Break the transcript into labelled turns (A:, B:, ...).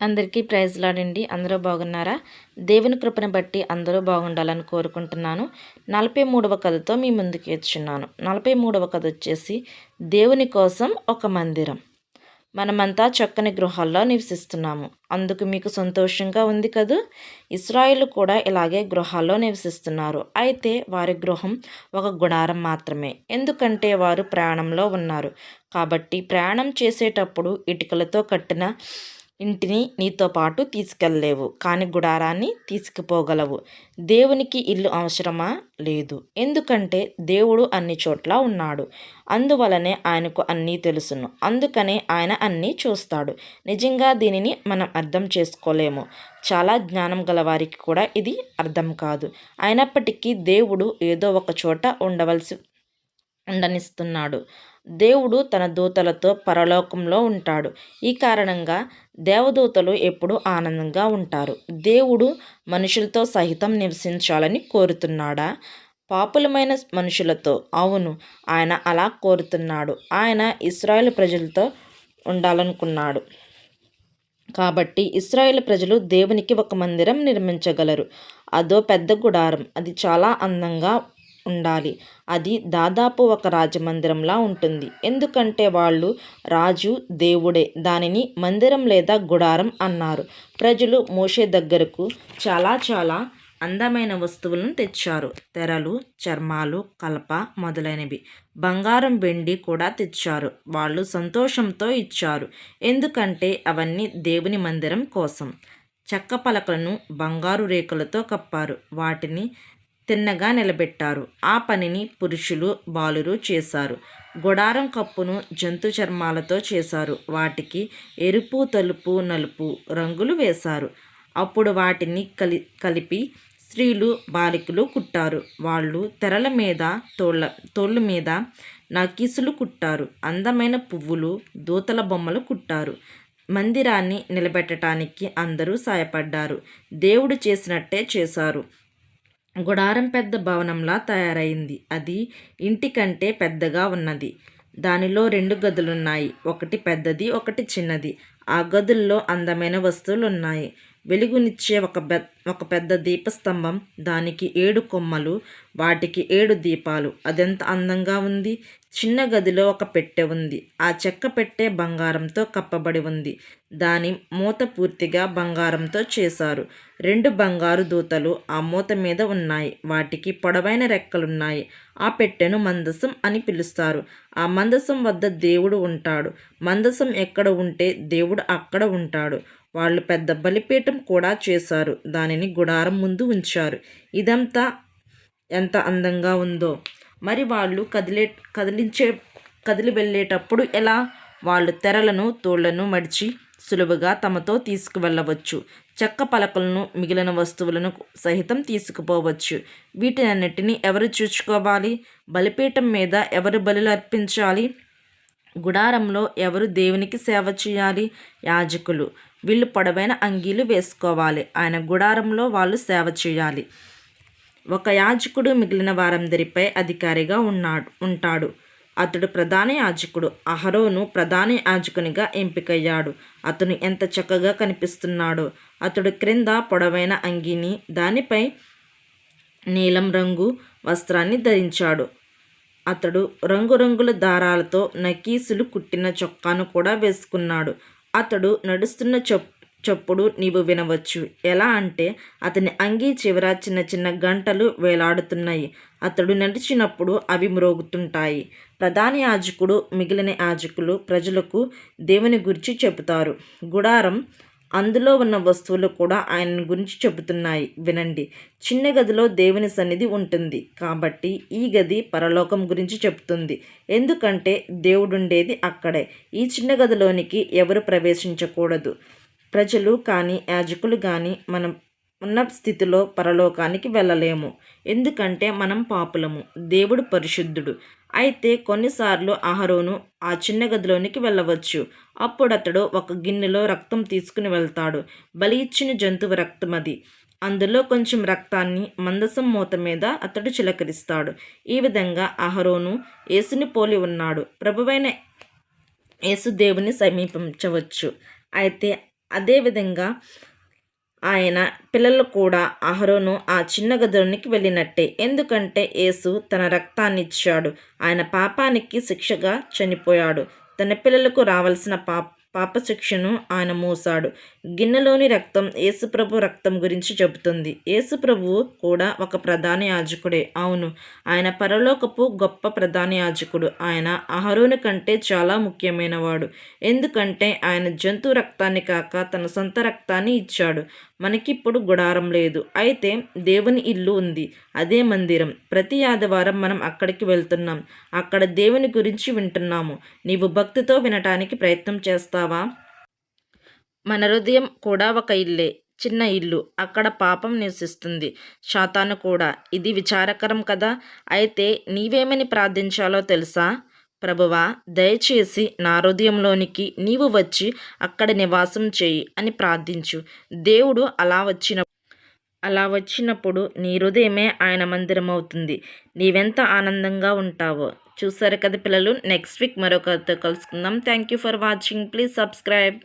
A: అందరికీ ప్రైజ్ లాడండి. అందరూ బాగున్నారా? దేవుని కృపను బట్టి అందరూ బాగుండాలని కోరుకుంటున్నాను. నలభై మూడవ కథతో మీ ముందుకు వచ్చున్నాను నలభై మూడవ కథ వచ్చేసి దేవుని కోసం ఒక మందిరం. మనమంతా చక్కని గృహాల్లో నివసిస్తున్నాము. అందుకు మీకు సంతోషంగా ఉంది కదూ? ఇస్రాయిల్ కూడా ఇలాగే గృహాల్లో నివసిస్తున్నారు. అయితే వారి గృహం ఒక గుడారం మాత్రమే. ఎందుకంటే వారు ప్రయాణంలో ఉన్నారు. కాబట్టి ప్రయాణం చేసేటప్పుడు ఇటుకలతో కట్టిన ఇంటిని నీతో పాటు తీసుకెళ్ళలేవు కానీ గుడారాన్ని తీసుకుపోగలవు. దేవునికి ఇల్లు అవసరమా? లేదు. ఎందుకంటే దేవుడు అన్ని చోట్ల ఉన్నాడు. అందువలనే ఆయనకు అన్నీ తెలుసును. అందుకనే ఆయన అన్నీ చూస్తాడు. నిజంగా దీనిని మనం అర్థం చేసుకోలేము. చాలా జ్ఞానం గలవారికి కూడా ఇది అర్థం కాదు. అయినప్పటికీ దేవుడు ఏదో ఒక చోట ఉండవలసి ఉండనిస్తున్నాడు దేవుడు తన దూతలతో పరలోకంలో ఉంటాడు. ఈ కారణంగా దేవదూతలు ఎప్పుడు ఆనందంగా ఉంటారు. దేవుడు మనుషులతో సహితం నివసించాలని కోరుతున్నాడా? పాపులమైన మనుషులతో. అవును ఆయన అలా కోరుతున్నాడు. ఆయన ఇస్రాయేల్ ప్రజలతో ఉండాలనుకున్నాడు. కాబట్టి ఇస్రాయేల్ ప్రజలు దేవునికి ఒక మందిరం నిర్మించగలరు. అదో పెద్ద గుడారం. అది చాలా అందంగా ఉండాలి. అది దాదాపు ఒక రాజమందిరంలా ఉంటుంది. ఎందుకంటే వాళ్ళు రాజు దేవుడే దానిని మందిరం లేదా గుడారం అన్నారు. ప్రజలు మోషే దగ్గరకు చాలా చాలా అందమైన వస్తువులను తెచ్చారు. తెరలు చర్మాలు కలప మొదలైనవి. బంగారం వెండి కూడా తెచ్చారు. వాళ్ళు సంతోషంతో ఇచ్చారు. ఎందుకంటే అవన్నీ దేవుని మందిరం కోసం. చెక్క పలకలను బంగారు రేకులతో కప్పారు. వాటిని తిన్నగా నిలబెట్టారు. ఆ పనిని పురుషులు బాలురు చేశారు. గుడారం కప్పును జంతు చర్మాలతో చేశారు. వాటికి ఎరుపు తెలుపు నలుపు రంగులు వేశారు. అప్పుడు వాటిని కలి కలిపి స్త్రీలు బాలికలు కుట్టారు. వాళ్ళు తెరల మీద తోళ్ళ తోళ్ళ మీద నకీసులు కుట్టారు. అందమైన పువ్వులు దూతల బొమ్మలు కుట్టారు. మందిరాన్ని నిలబెట్టడానికి అందరూ సాయపడ్డారు. దేవుడు చేసినట్టే చేశారు. గుడారం పెద్ద భవనంలా తయారైంది. అది ఇంటి కంటే పెద్దగా ఉన్నది. దానిలో రెండు గదులున్నాయి. ఒకటి పెద్దది ఒకటి చిన్నది. ఆ గదుల్లో అందమైన వస్తువులు ఉన్నాయి వెలుగునిచ్చే ఒక పెద్ద ఒక పెద్ద దీపస్తంభం దానికి ఏడు కొమ్మలు వాటికి ఏడు దీపాలు. అదెంత అందంగా ఉంది? చిన్న గదిలో ఒక పెట్టె ఉంది. ఆ చెక్క పెట్టె బంగారంతో కప్పబడి ఉంది. దాని మూత పూర్తిగా బంగారంతో చేశారు. రెండు బంగారు దూతలు ఆ మూత మీద ఉన్నాయి. వాటికి పొడవైన రెక్కలున్నాయి. ఆ పెట్టెను మందసం అని పిలుస్తారు. ఆ మందసం వద్ద దేవుడు ఉంటాడు. మందసం ఎక్కడ ఉంటే దేవుడు అక్కడ ఉంటాడు. వాళ్ళు పెద్ద బలిపీఠం కూడా చేశారు. దానిని గుడారం ముందు ఉంచారు. ఇదంతా ఎంత అందంగా ఉందో. మరి వాళ్ళు కదిలే కదిలించే కదిలి వెళ్ళేటప్పుడు ఎలా? వాళ్ళు తెరలను తోళ్ళను మడిచి సులువుగా తమతో తీసుకువెళ్ళవచ్చు. చెక్క పలకలను మిగిలిన వస్తువులను సహితం తీసుకుపోవచ్చు. వీటినన్నిటినీ ఎవరు చూచుకోవాలి? బలిపీఠం మీద ఎవరు బలులు అర్పించాలి? గుడారంలో ఎవరు దేవునికి సేవ చేయాలి? యాజకులు. వీళ్ళు పొడవైన అంగీలు వేసుకోవాలి. ఆయన గుడారంలో వాళ్ళు సేవ చేయాలి. ఒక యాజకుడు మిగిలిన వారందరిపై అధికారిగా ఉన్నాడు ఉంటాడు. అతడు ప్రధాన యాజకుడు అహరోను ప్రధాన యాజకునిగా ఎంపికయ్యాడు. అతను ఎంత చక్కగా కనిపిస్తున్నాడో అతడు క్రింద పొడవైన అంగీని దానిపై నీలం రంగు వస్త్రాన్ని ధరించాడు. అతడు రంగురంగుల దారాలతో నకీసులు కుట్టిన చొక్కాను కూడా వేసుకున్నాడు. అతడు నడుస్తున్న చొప్ చప్పుడు నీవు వినవచ్చు. ఎలా అంటే అతని అంగీ చివర చిన్న చిన్న గంటలు వేలాడుతున్నాయి. అతడు నడిచినప్పుడు అవి మ్రోగుతుంటాయి. ప్రధాన యాజకుడు మిగిలిన యాజకులు ప్రజలకు దేవుని గురించి చెబుతారు. గుడారం అందులో ఉన్న వస్తువులు కూడా ఆయన గురించి చెబుతున్నాయి. వినండి. చిన్న గదిలో దేవుని సన్నిధి ఉంటుంది. కాబట్టి ఈ గది పరలోకం గురించి చెబుతుంది. ఎందుకంటే దేవుడుండేది అక్కడే. ఈ చిన్న గదిలోనికి ఎవరు ప్రవేశించకూడదు. ప్రజలు కానీ యాజకులు కానీ మనం ఉన్న స్థితిలో పరలోకానికి వెళ్ళలేము. ఎందుకంటే మనం పాపులము దేవుడు పరిశుద్ధుడు. అయితే కొన్నిసార్లు అహరోను ఆ చిన్న గదిలోనికి వెళ్ళవచ్చు. అప్పుడు అతడు ఒక గిన్నెలో రక్తం తీసుకుని వెళ్తాడు. బలి ఇచ్చిన జంతువు రక్తం అది. అందులో కొంచెం రక్తాన్ని మందసం మూత మీద అతడు చిలకరిస్తాడు. ఈ విధంగా అహరోను యేసుని పోలి ఉన్నాడు. ప్రభువైన యేసుదేవుని సమీపించవచ్చు. అయితే అదేవిధంగా ఆయన పిల్లలు కూడా అహరోను ఆ చిన్న గదిలోనికి వెళ్ళినట్టే. ఎందుకంటే యేసు తన రక్తాన్ని ఇచ్చాడు. ఆయన పాపానికి శిక్షగా చనిపోయాడు. తన పిల్లలకు రావాల్సిన పాప పాప శిక్షను ఆయన మోసాడు. గిన్నెలోని రక్తం యేసుప్రభు రక్తం గురించి చెబుతుంది. యేసుప్రభు కూడా ఒక ప్రధాన యాజకుడే. అవును ఆయన పరలోకపు గొప్ప ప్రధాన యాజకుడు. ఆయన అహరోను కంటే చాలా ముఖ్యమైనవాడు. ఎందుకంటే ఆయన జంతు రక్తాన్ని కాక తన సొంత రక్తాన్ని ఇచ్చాడు. మనకిప్పుడు గుడారం లేదు. అయితే దేవుని ఇల్లు ఉంది. అదే మందిరం. ప్రతి ఆదివారం మనం అక్కడికి వెళ్తున్నాం. అక్కడ దేవుని గురించి వింటున్నాము. నీవు భక్తితో వినటానికి ప్రయత్నం చేస్తావా? మన హృదయం కూడా ఒక ఇల్లే చిన్న ఇల్లు. అక్కడ పాపం నివసిస్తుంది. శాతాను కూడా. ఇది విచారకరం కదా? అయితే నీవేమని ప్రార్థించాలో తెలుసా? ప్రభువా దయచేసి నా హృదయంలోనికి నీవు వచ్చి అక్కడ నివాసం చేయి అని ప్రార్థించు. దేవుడు అలా వచ్చిన అలా వచ్చినప్పుడు నీ హృదయమే ఆయన మందిరం అవుతుంది నీవెంత ఆనందంగా ఉంటావో. చూసారు కదా పిల్లలు? నెక్స్ట్ వీక్ మరొకరితో కలుసుకుందాం. Thank you for watching please subscribe